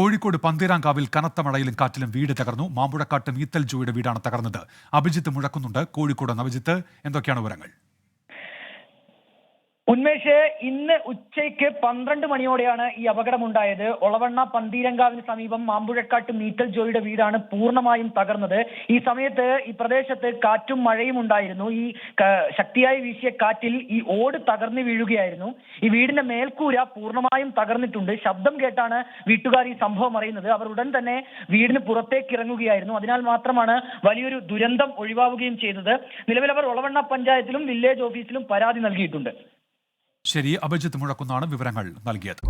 കോഴിക്കോട് പന്തീരാങ്കാവിൽ കനത്ത മഴയിലും കാറ്റിലും വീട് തകർന്നു. മാമ്പുഴക്കാട്ട് മീത്തൽ ജോയുടെ വീടാണ് തകർന്നത്. അഭിജിത്ത് മുഴക്കുന്നുണ്ട്. കോഴിക്കോട്. അഭിജിത്ത് എന്തൊക്കെയാണ് വിവരങ്ങൾ? ഉന്മേഷ് ഇന്ന് ഉച്ചയ്ക്ക് പന്ത്രണ്ട് മണിയോടെയാണ് ഈ അപകടമുണ്ടായത്. ഒളവണ്ണ പന്തീരങ്കാവിന് സമീപം മാമ്പുഴക്കാട്ട് മീറ്റൽ ജോയിയുടെ വീടാണ് പൂർണമായും തകർന്നത്. ഈ സമയത്ത് ഈ പ്രദേശത്ത് കാറ്റും മഴയും ഉണ്ടായിരുന്നു. ഈ ശക്തിയായി വീശിയ കാറ്റിൽ ഈ ഓട് തകർന്നു വീഴുകയായിരുന്നു. ഈ വീടിന്റെ മേൽക്കൂര പൂർണമായും തകർന്നിട്ടുണ്ട്. ശബ്ദം കേട്ടാണ് വീട്ടുകാർ ഈ സംഭവം അറിയുന്നത്. അവർ ഉടൻ തന്നെ വീടിന് പുറത്തേക്ക് ഇറങ്ങുകയായിരുന്നു. അതിനാൽ മാത്രമാണ് വലിയൊരു ദുരന്തം ഒഴിവാവുകയും ചെയ്തത്. നിലവിൽ അവർ ഒളവണ്ണ പഞ്ചായത്തിലും വില്ലേജ് ഓഫീസിലും പരാതി നൽകിയിട്ടുണ്ട്. ശരി അഭിജിത്ത് മുഴക്കുന്നാണ് വിവരങ്ങൾ നൽകിയത്.